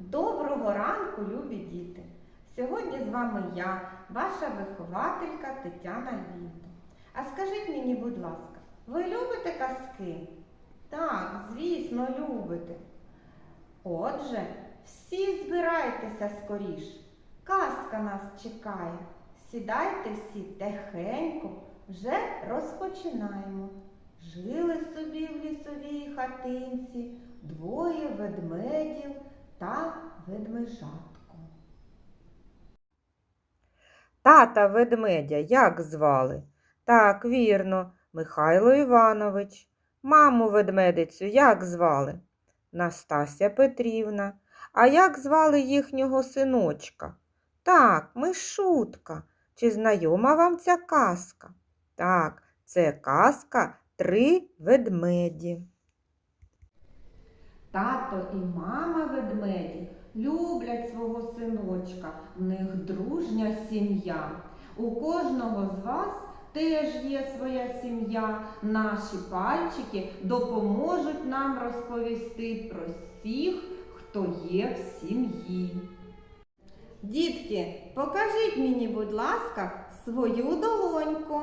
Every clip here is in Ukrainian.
Доброго ранку, любі діти! Сьогодні з вами я, ваша вихователька Тетяна Лвінта. А скажіть мені, будь ласка, ви любите казки? Так, звісно, любите. Отже, всі збирайтеся скоріш. Казка нас чекає. Сідайте всі тихенько, вже розпочинаємо. Жили собі в лісовій хатинці двоє ведмедів та ведмежатко. Тата ведмедя як звали? Так, вірно, Михайло Іванович. Маму ведмедицю як звали? Настася Петрівна. А як звали їхнього синочка? Так, Мишутка. Чи знайома вам ця казка? Так, це казка Три ведмеді. Тато і мама ведмеді люблять свого синочка, в них дружня сім'я. У кожного з вас теж є своя сім'я. Наші пальчики допоможуть нам розповісти про всіх, хто є в сім'ї. Дітки, покажіть мені, будь ласка, свою долоньку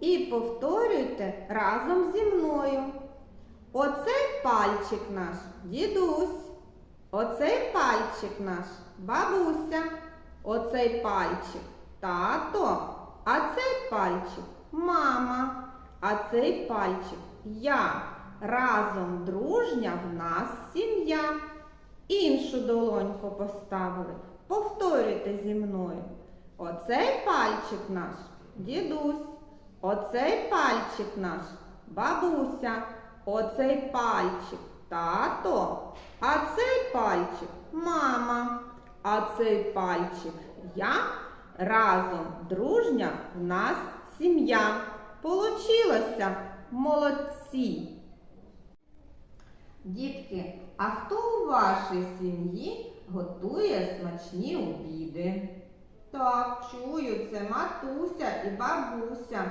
і повторюйте разом зі мною. Оцей пальчик наш дідусь, оцей пальчик наш бабуся, оцей пальчик тато, а цей пальчик мама, а цей пальчик я. Разом дружня в нас сім'я. Іншу долоньку поставили. Повторюйте зі мною. Оцей пальчик наш дідусь, оцей пальчик наш бабуся. Оцей пальчик тато, а цей пальчик мама, а цей пальчик я. Разом дружня в нас сім'я. Получилося молодці. Дітки, а хто у вашій сім'ї готує смачні обіди? Так, чую, це матуся і бабуся.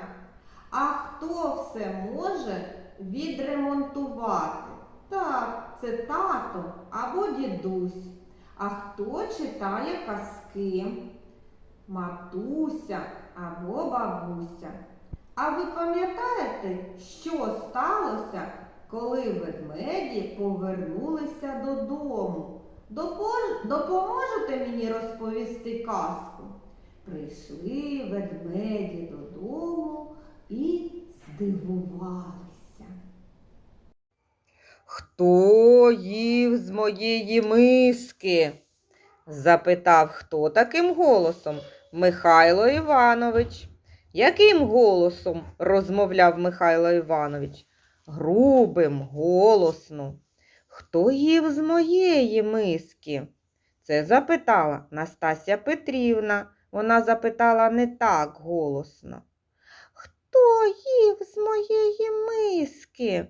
А хто все може відремонтувати? Так, це тато або дідусь. А хто читає казки? Матуся або бабуся. А ви пам'ятаєте, що сталося, коли ведмеді повернулися додому? Допоможете мені розповісти казку? Прийшли ведмеді додому і здивувалися. Хто їв з моєї миски? запитав хто таким голосом Михайло Іванович. Яким голосом розмовляв Михайло Іванович? Грубим, голосно. Хто їв з моєї миски? Це запитала Настасія Петрівна. Вона запитала не так голосно. Хто їв з моєї миски?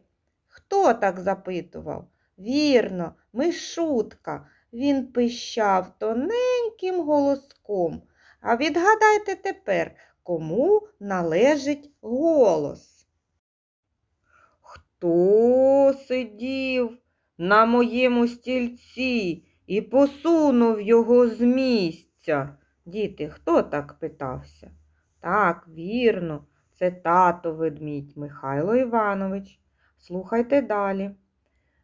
Хто так запитував? Вірно, Мишутка. Він пищав тоненьким голоском. А відгадайте тепер, кому належить голос. Хто сидів на моєму стільці і посунув його з місця? Діти, хто так питався? Так, вірно, це тато ведмідь Михайло Іванович. Слухайте далі.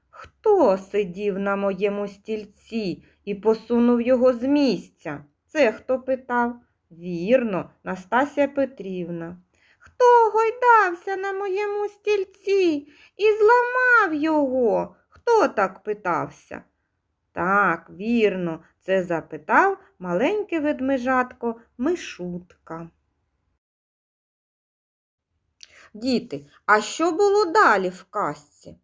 Хто сидів на моєму стільці і посунув його з місця? Це хто питав? Вірно, Настасія Петрівна. Хто гойдався на моєму стільці і зламав його? Хто так питався? Так, вірно, це запитав маленьке ведмежатко Мишутка. Діти, а що було далі в казці?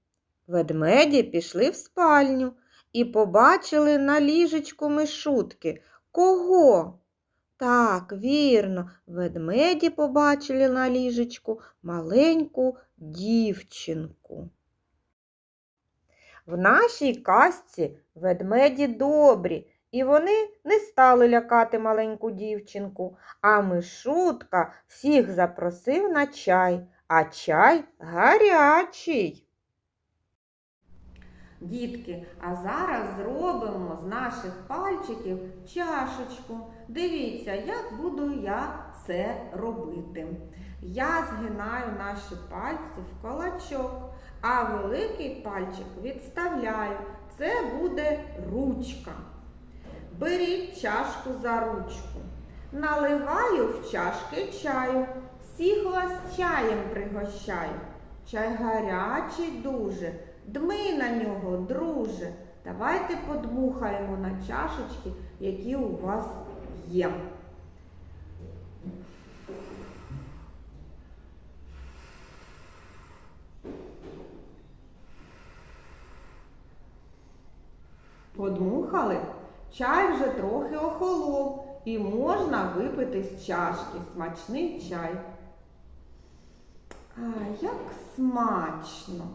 Ведмеді пішли в спальню і побачили на ліжечку мишутки. Кого? Так, вірно, ведмеді побачили на ліжечку маленьку дівчинку. В нашій казці ведмеді добрі, і вони не стали лякати маленьку дівчинку, а мишутка всіх запросив на чай, а чай гарячий. Дітки, а зараз зробимо з наших пальчиків чашечку. Дивіться, як буду я це робити. Я згинаю наші пальці в кулачок, а великий пальчик відставляю. Це буде ручка. Беріть чашку за ручку. Наливаю в чашки чаю. Всіх вас чаєм пригощаю. Чай гарячий дуже, дми на нього, друже. Давайте подмухаємо на чашечки, які у вас є. Подмухали, чай вже трохи охолов і можна випити з чашки смачний чай. А, як смачно!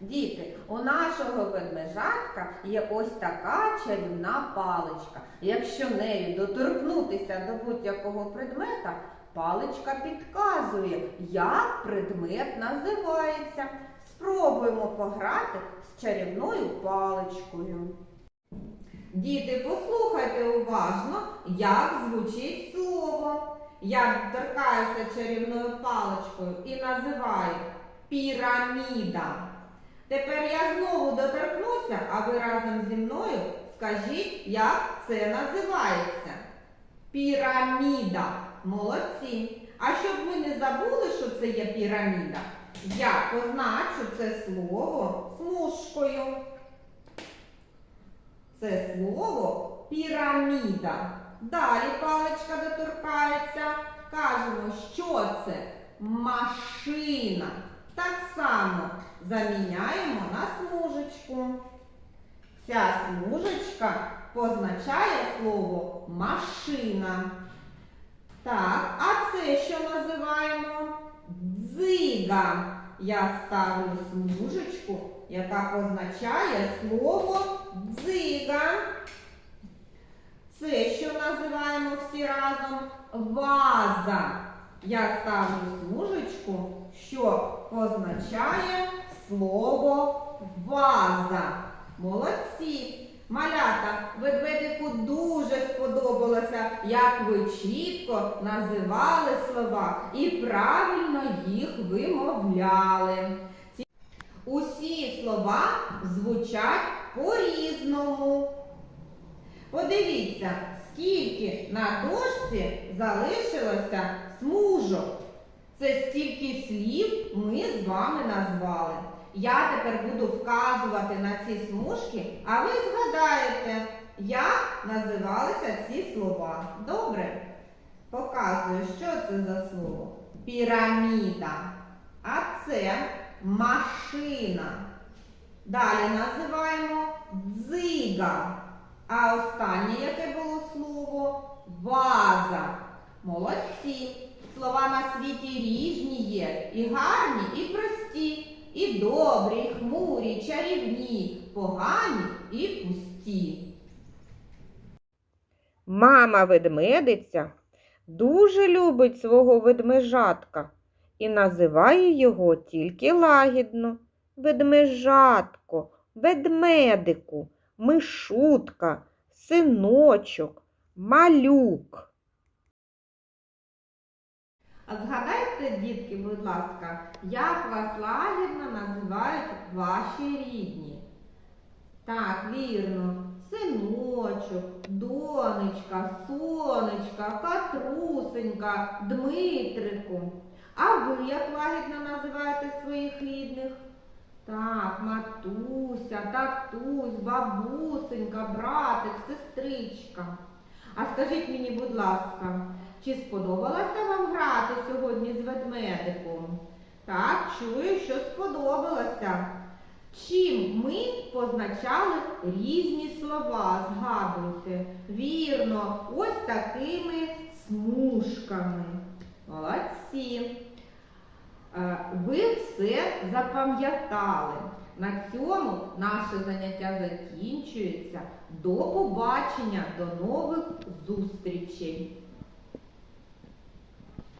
Діти, у нашого ведмежатка є ось така чарівна паличка. Якщо нею доторкнутися до будь-якого предмета, паличка підказує, як предмет називається. Спробуємо пограти з чарівною паличкою. Діти, послухайте уважно, як звучить слово. Я торкаюся чарівною паличкою і називаю піраміда. Тепер я знову доторкнуся, а ви разом зі мною скажіть, як це називається. Піраміда. Молодці. А щоб ми не забули, що це є піраміда, я позначу це слово смужкою. Це слово піраміда. Далі паличка доторкається. Кажемо, що це машина. Так само заміняємо на смужечку. Ця смужечка позначає слово машина. Так, а це що називаємо? Дзига. Я ставлю смужечку, яка позначає слово дзига. Це що називаємо всі разом ваза. Я ставлю смужечку, що позначає слово ваза. Молодці! Малята, ведмедику дуже сподобалося, як ви чітко називали слова і правильно їх вимовляли. Усі слова звучать по-різному. Подивіться, скільки на дошці залишилося смужок. Це стільки слів ми з вами назвали. Я тепер буду вказувати на ці смужки, а ви згадаєте, як називалися ці слова. Добре? Показую, що це за слово. Піраміда. А це машина. Далі називаємо дзига. А останнє яке було слово? Ваза. Молодці. Слова на світі різні є. І гарні, і прості, і добрі, і хмурі, чарівні, погані і пусті. Мама ведмедиця дуже любить свого ведмежатка і називає його тільки лагідно. Ведмежатко, ведмедику, мишутка, синочок, малюк. А згадайте, дітки, будь ласка, як вас лагідно називають ваші рідні? Так, вірно. Синочок, донечка, сонечка, катрусенька, Дмитрику. А ви як лагідно називаєте своїх рідних? Так, матуся, татусь, бабусенька, братик, сестричка. А скажіть мені, будь ласка, чи сподобалося вам грати сьогодні з ведмедиком? Так, чую, що сподобалося. Чим ми позначали різні слова, згадуйте. Вірно, ось такими смужками. Молодці. Е, Ви все запам'ятали. На цьому наше заняття закінчується. До побачення, до нових зустрічей!